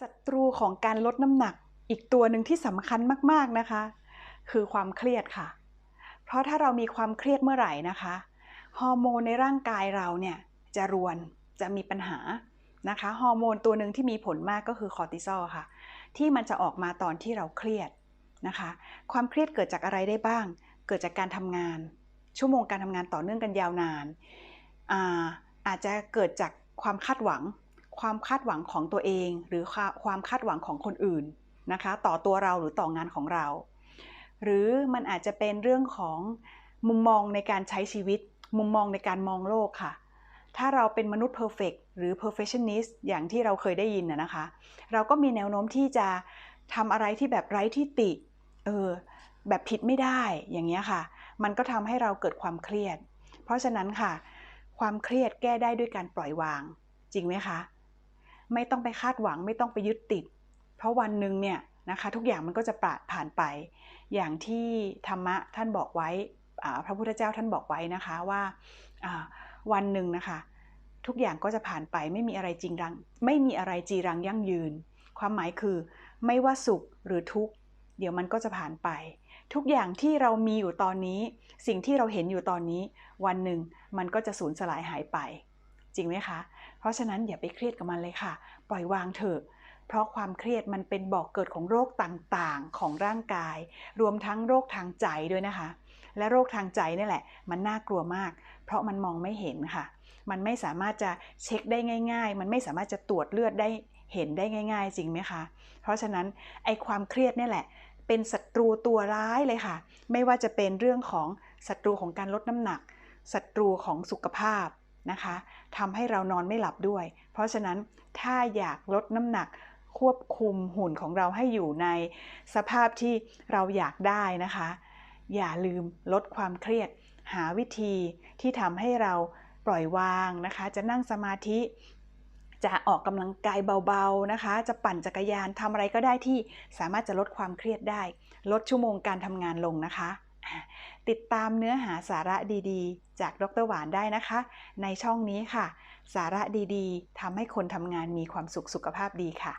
ศัตรูของการลดน้ำหนักอีกตัวหนึ่งที่สำคัญมากๆนะคะ คือความเครียดค่ะ เพราะถ้าเรามีความเครียดเมื่อไหร่นะคะฮอร์โมนในร่างกายเราเนี่ยจะรวนจะมีปัญหานะคะฮอร์โมนตัวหนึ่งที่มีผลมากก็คือคอร์ติซอลค่ะ ที่มันจะออกมาตอนที่เราเครียดนะคะ ความเครียดเกิดจากอะไรได้บ้าง เกิดจากการทำงาน ชั่วโมงการทำงานต่อเนื่องกันยาวนานอาอาจจะเกิดจากความคาดหวัง ความคาดหวังของตัวเอง หรือความคาดหวังของคนอื่นนะคะ ต่อตัวเราหรือต่องานของเรา หรือมันอาจจะเป็นเรื่องของมุมมองในการใช้ชีวิต มุมมองในการมองโลกค่ะ ถ้าเราเป็นมนุษย์เพอร์เฟกหรือ perfectionist อย่างที่เราเคยได้ยินนะคะ เราก็มีแนวโน้มที่จะทำอะไรที่แบบไร้ที่ติ เออ แบบผิดไม่ได้ อย่างเงี้ยค่ะ มันก็ทำให้เราเกิดความเครียด เพราะฉะนั้นค่ะ ความเครียดแก้ได้ด้วยการปล่อยวาง จริงไหมคะ ไม่ต้องไปคาดหวังไม่ต้องไปยึดติด เพราะวันหนึ่งเนี่ยนะคะทุกอย่างมันก็จะปราดผ่านไป อย่างที่ธรรมะท่านบอกไว้พระพุทธเจ้าท่านบอกไว้นะคะว่าวันหนึ่งนะคะทุกอย่างก็จะผ่านไปไม่มีอะไรจริงรัง ไม่มีอะไรจีรังยั่งยืน ความหมายคือไม่ว่าสุขหรือทุกข์เดี๋ยวมันก็จะผ่านไป ทุกอย่างที่เรามีอยู่ตอนนี้ สิ่งที่เราเห็นอยู่ตอนนี้ วันหนึ่งมันก็จะสูญสลายหายไป จริงไหมคะ เพราะฉะนั้นอย่าไปเครียดกับมันเลยค่ะ ปล่อยวางเถอะ เพราะความเครียดมันเป็นบอกเกิดของโรคต่างๆของร่างกาย รวมทั้งโรคทางใจด้วยนะคะ และโรคทางใจนี่แหละ มันน่ากลัวมาก เพราะมันมองไม่เห็นค่ะ มันไม่สามารถจะเช็คได้ง่าย ๆ มันไม่สามารถจะตรวจเลือดได้เห็นได้ง่าย ๆ จริงไหมคะ เพราะฉะนั้นไอความเครียดนี่แหละเป็นศัตรูตัวร้ายเลยค่ะ ไม่ว่าจะเป็นเรื่องของศัตรูของการลดน้ำหนัก ศัตรูของสุขภาพ นะคะทำให้เรานอนไม่หลับด้วย เพราะฉะนั้นถ้าอยากลดน้ำหนักควบคุมหุ่นของเราให้อยู่ในสภาพที่เราอยากได้นะคะ อย่าลืมลดความเครียด หาวิธีที่ทำให้เราปล่อยวางนะคะ จะนั่งสมาธิ จะออกกำลังกายเบาๆนะคะ จะปั่นจักรยานทำอะไรก็ได้ที่สามารถจะลดความเครียดได้ ลดชั่วโมงการทำงานลงนะคะ ติดตามเนื้อหาสาระดีๆ จากดรหวานได้นะคะ ในช่องนี้ค่ะ สาระดีๆทำให้คนทำงานมีความสุขสุขภาพดีค่ะ